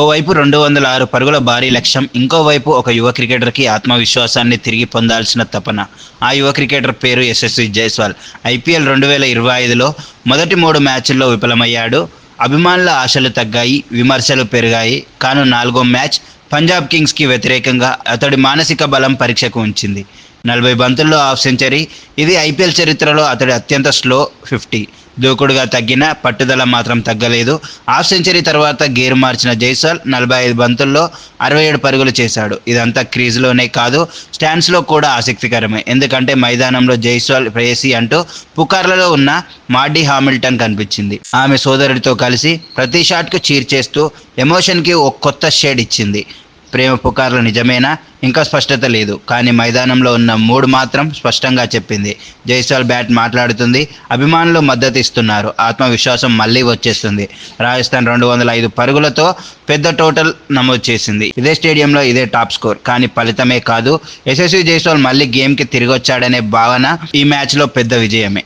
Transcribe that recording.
ఓవైపు రెండు వందల ఆరు పరుగుల భారీ లక్ష్యం ఇంకోవైపు ఒక యువ క్రికెటర్కి ఆత్మవిశ్వాసాన్ని తిరిగి పొందాల్సిన తపన. ఆ యువ క్రికెటర్ పేరు యశస్వి జైస్వాల్. ఐపీఎల్ రెండు వేల ఇరవై ఐదులో మొదటి మూడు మ్యాచ్ల్లో విఫలమయ్యాడు. అభిమానుల ఆశలు తగ్గాయి విమర్శలు పెరిగాయి. కాను నాలుగో మ్యాచ్ పంజాబ్ కింగ్స్కి వ్యతిరేకంగా అతడి మానసిక బలం పరీక్షకు ఉంచింది. నలభై బంతుల్లో హాఫ్ సెంచరీ. ఇది ఐపీఎల్ చరిత్రలో అతడి అత్యంత స్లో ఫిఫ్టీ. దూకుడుగా తగ్గిన పట్టుదల మాత్రం తగ్గలేదు. హాఫ్ సెంచరీ తర్వాత గేర్ మార్చిన జైస్వాల్ నలభై ఐదు బంతుల్లో అరవై ఏడు పరుగులు చేశాడు. ఇదంతా క్రీజ్లోనే కాదు స్టాండ్స్లో కూడా ఆసక్తికరమే. ఎందుకంటే మైదానంలో జైస్వాల్ ప్రేయసి అంటూ పుకార్లలో ఉన్న మాడీ హామిల్టన్ కనిపించింది. ఆమె సోదరుడితో కలిసి ప్రతి షాట్కు చీర్ చేస్తూ ఎమోషన్కి ఒక కొత్త షేడ్ ఇచ్చింది. ప్రేమ పుకార్లు నిజమేనా? ఇంకా స్పష్టత లేదు. కానీ మైదానంలో ఉన్న మూడు మాత్రం స్పష్టంగా చెప్పింది. జైస్వాల్ బ్యాట్ మాట్లాడుతుంది. అభిమానులు మద్దతు ఇస్తున్నారు ఆత్మవిశ్వాసం మళ్ళీ వచ్చేస్తుంది. రాజస్థాన్ రెండు వందల ఐదు పరుగులతో పెద్ద టోటల్ నమోదు చేసింది. ఇదే స్టేడియంలో ఇదే టాప్ స్కోర్. కానీ ఫలితమే కాదు యశస్వి జైస్వాల్ మళ్ళీ గేమ్కి తిరిగి వచ్చాడనే భావన ఈ మ్యాచ్లో పెద్ద విజయమే.